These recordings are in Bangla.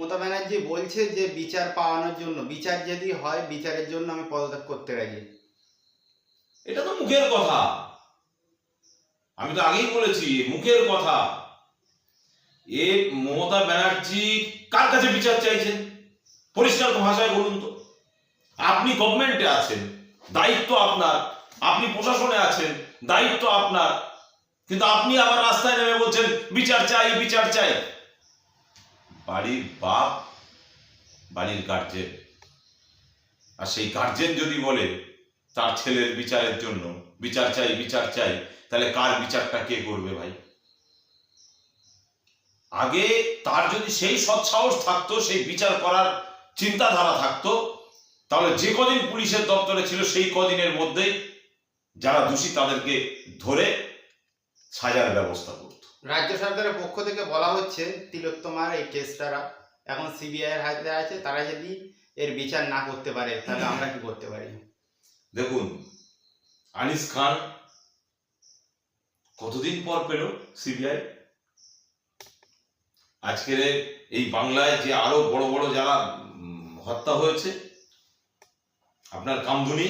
মমতা ব্যানার্জি বলছে যে বিচার পাওয়ানোর জন্য, বিচার যদি হয়, বিচারের জন্য আমি পদত্যাগ করতে রাজি। এটা তো মুখের কথা। আমি তো আগেই বলেছি, মুখের কথা। এ মমতা ব্যানার্জি কার কাছে বিচার চাইছেন? পরিষ্কার ভাষায় বলুন তো। আপনি গভর্নমেন্টে আছেন, দায়িত্ব আপনার। আপনি প্রশাসনে আছেন, দায়িত্ব আপনার। কিন্তু আপনি আবার রাস্তায় নেমে বলছেন, বিচার চাই বিচার চাই। বাড়ির বাপ, বাড়ির গার্জেন আর সেই গার্জেন যদি বলে, তার ছেলের বিচারের জন্য, বিচার চাই বিচার চাই, তাহলে কার বিচারটা কে করবে ভাই? আগে তার যদি সেই সৎসাহস থাকতো, সেই বিচার করার চিন্তাধারা থাকতো, তাহলে যে কদিন পুলিশের দপ্তরে ছিল, সেই কদিনের মধ্যেই যারা দোষী তাদেরকে ধরে সাজার ব্যবস্থা করত। রাজ্য সরকারের পক্ষ থেকে বলা হচ্ছে, তিলোত্তমার এই কেসটা এখন সিবিআই এর হাতে আছে, তারা যদি এর বিচার না করতে পারে, তাহলে আমরা কি করতে পারি? দেখুন, আনিস খান কতদিন পর পেল সিবিআই? আজকের এই বাংলায় যে আরও বড় বড় যারা হত্যা হয়েছে, আপনার কামধুনি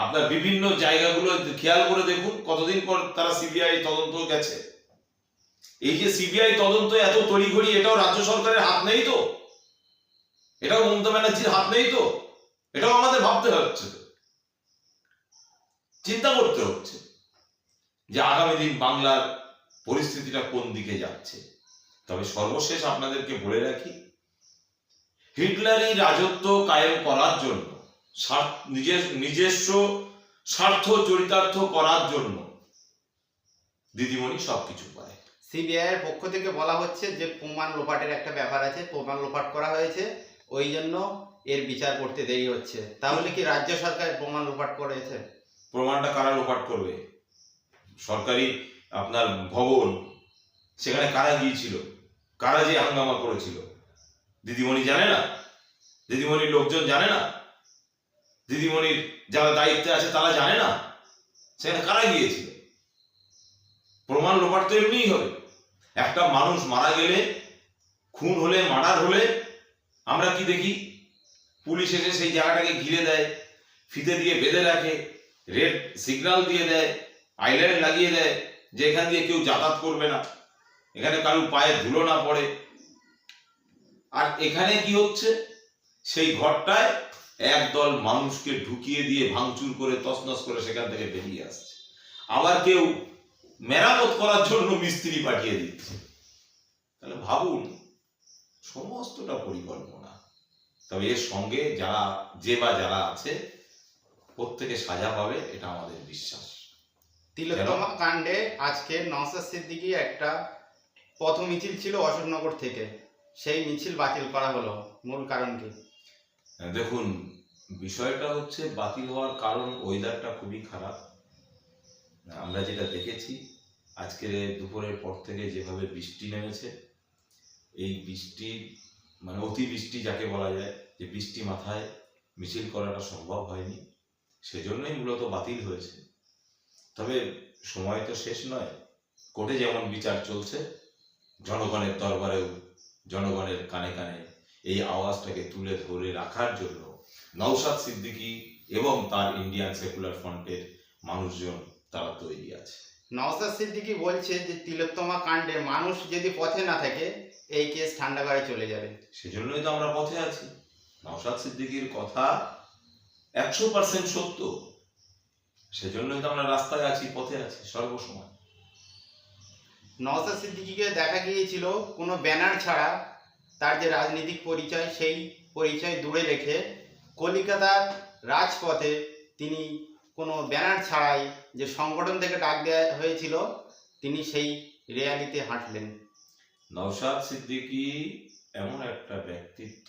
আপনার বিভিন্ন জায়গাগুলো খেয়াল করে দেখুন, কতদিন পর তারা সিবিআই তদন্ত গেছে। এই যে সিবিআই তদন্ত এত তড়িঘড়ি, এটাও রাজ্য সরকারের হাত নেই তো? এটাও মমতা ব্যানার্জির হাত নেই তো? এটাও আমাদের ভাবতে হচ্ছে। চিন্তা করতে হচ্ছে যে আগামী দিন বাংলার পরিস্থিতিটা কোন দিকে যাচ্ছে। তবে সর্বশেষ আপনাদেরকে বলে রাখি হিটলারি রাজত্ব কায়েম করার জন্য নিজের নিজস্ব স্বার্থ চরিতার্থ করার জন্য দিদিমণি সবকিছু পারে সিবিআই এর পক্ষ থেকে বলা হচ্ছে যে প্রমাণ লোপাটের একটা ব্যাপার আছে প্রমাণ লোপাট করা হয়েছে ওই জন্য এর বিচার করতে দেরি হচ্ছে। তাহলে কি রাজ্য সরকার প্রমাণ লোপাট করেছে? প্রমাণটা কারা লোপাট করবে? সরকারি আপনার ভবন সেখানে কারা গিয়েছিল? কারা যে হাঙ্গামা করেছিল? দিদিমণি জানে না? দিদিমণির লোকজন জানে না? দিদিমণির যারা দায়িত্বে আছে তারা জানে না? সেখানে কারা গিয়েছিল? প্রমাণ লোপাট তো এমনিই হবে। একটা মানুষ মারা গেলে, খুন হলে, মার্ডার হলে, আমরা কি দেখি? পুলিশ এসে সেই জায়গাটাকে ঘিরে দেয়, ফিতে দিয়ে বেঁধে রাখে, রেড সিগন্যাল দিয়ে দেয় আইল্যান্ড লাগিয়ে দেয়, যে এখান দিয়ে কেউ যাতায়াত করবে না। এখানে কারোর পায়ে ধুলো না পড়ে। আর এখানে কি হচ্ছে? সেই ঘরটায় একদল মানুষকে ঢুকিয়ে দিয়ে ভাঙচুর করে তছনছ করে সেখান থেকে বেরিয়ে আসছে। আবার কেউ মেরামত করার জন্য মিস্ত্রি পাঠিয়ে দিচ্ছে। তাহলে ভাবুন সমস্তটা পরিকল্পনা। তবে এর সঙ্গে যারা যে বা যারা আছে প্রত্যেকে সাজা পাবে এটা আমাদের বিশ্বাস। তিলোত্তমা কাণ্ডে আজকে নওসাদ সিদ্দিকি একটা পথ মিছিল ছিল অশোকনগর থেকে। সেই মিছিল বাতিল করা হলো মূল কারণ কি? দেখুন, বিষয়টা হচ্ছে বাতিল হওয়ার কারণ ওয়েদারটা খুবই খারাপ। আমরা যেটা দেখেছি আজকের দুপুরের পর থেকে যেভাবে বৃষ্টি নেমেছে, এই বৃষ্টি মানে অতিবৃষ্টি যাকে বলা যায়, যে বৃষ্টি মাথায় মিছিল করাটা সম্ভব হয়নি, সেজন্যই মূলত বাতিল হয়েছে। তবে সময় তো শেষ নয়, কোর্টে যেমন বিচার চলছে, জনগণের দরবারেও জনগণের কানে কানে এই আওয়াজটাকে তুলে ধরে রাখার জন্য নওশাদ সিদ্দিকী এবং তার ইন্ডিয়ান সেকুলার ফ্রন্টের মানুষজন তারা তৈরি আছে। নওসাদ সিদ্দিকি বলছে যে তিলোত্তমা কাণ্ডে মানুষ যদি পথে না থাকে এই কেস ঠান্ডা করে চলে যাবে। সেজন্যই তো আমরা পথে আছি। নওশাদ সিদ্দিকীর কথা একশো পার্সেন্ট সত্য। সেজন্যই তো আমরা রাস্তায় আছি পথে আছি সর্বসময়। নওসাদ সিদ্দিকিকে দেখা গিয়েছিল কোনো ব্যানার ছাড়া তার যে রাজনৈতিক পরিচয়, সেই পরিচয় দূরে রেখে কলিকাতার রাজপথে তিনি কোনো ব্যানার ছাড়াই যে সংগঠন থেকে ডাক দেওয়া হয়েছিল, তিনি সেই র্যালিতে হাঁটলেন। নওশাদ সিদ্দিকী এমন একটা ব্যক্তিত্ব,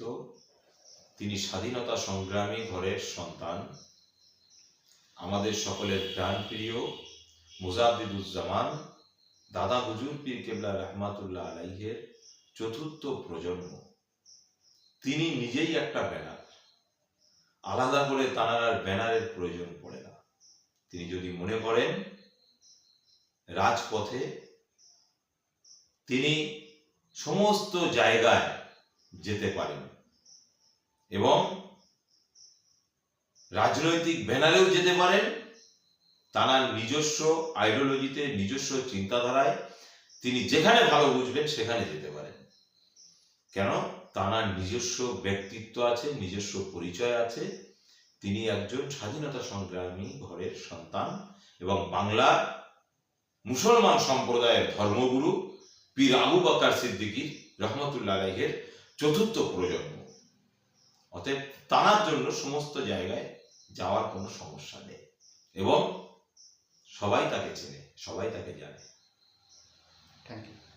তিনি স্বাধীনতা সংগ্রামী ঘরের সন্তান। আমাদের সকলের প্রাণপ্রিয় মুজাদ্দিদুজ্জামান, দাদা হুজুর পীর কেবলা রহমাতুল্লাহ আলাইহের চতুর্থ প্রজন্ম। তিনি নিজেই একটা ব্যানার। আলাদা করে তাঁর আর ব্যানারের প্রয়োজন পড়ে না। তিনি যদি মনে করেন, রাজপথে তিনি সমস্ত জায়গায় যেতে পারেন এবং রাজনৈতিক ব্যানারেও যেতে পারেন, তার নিজস্ব আইডিওলজিতে, নিজস্ব চিন্তাধারায় তিনি যেখানে ভালো বুঝবেন সেখানে যেতে পারেন। কেন? তার নিজস্ব ব্যক্তিত্ব আছে, নিজস্ব পরিচয় আছে। তিনি একজন স্বাধীনতা সংগ্রামী ঘরের সন্তান এবং বাংলার মুসলমান সম্প্রদায়ের ধর্মগুরু পীর আবু বকর সিদ্দিকী রহমতুল্লাহ আলাইহের চতুর্থ প্রজন্ম। অতএব তার জন্য সমস্ত জায়গায় যাওয়ার কোনো সমস্যা নেই এবং সবাই তাকে চেনে, সবাই তাকে জানে। Thank you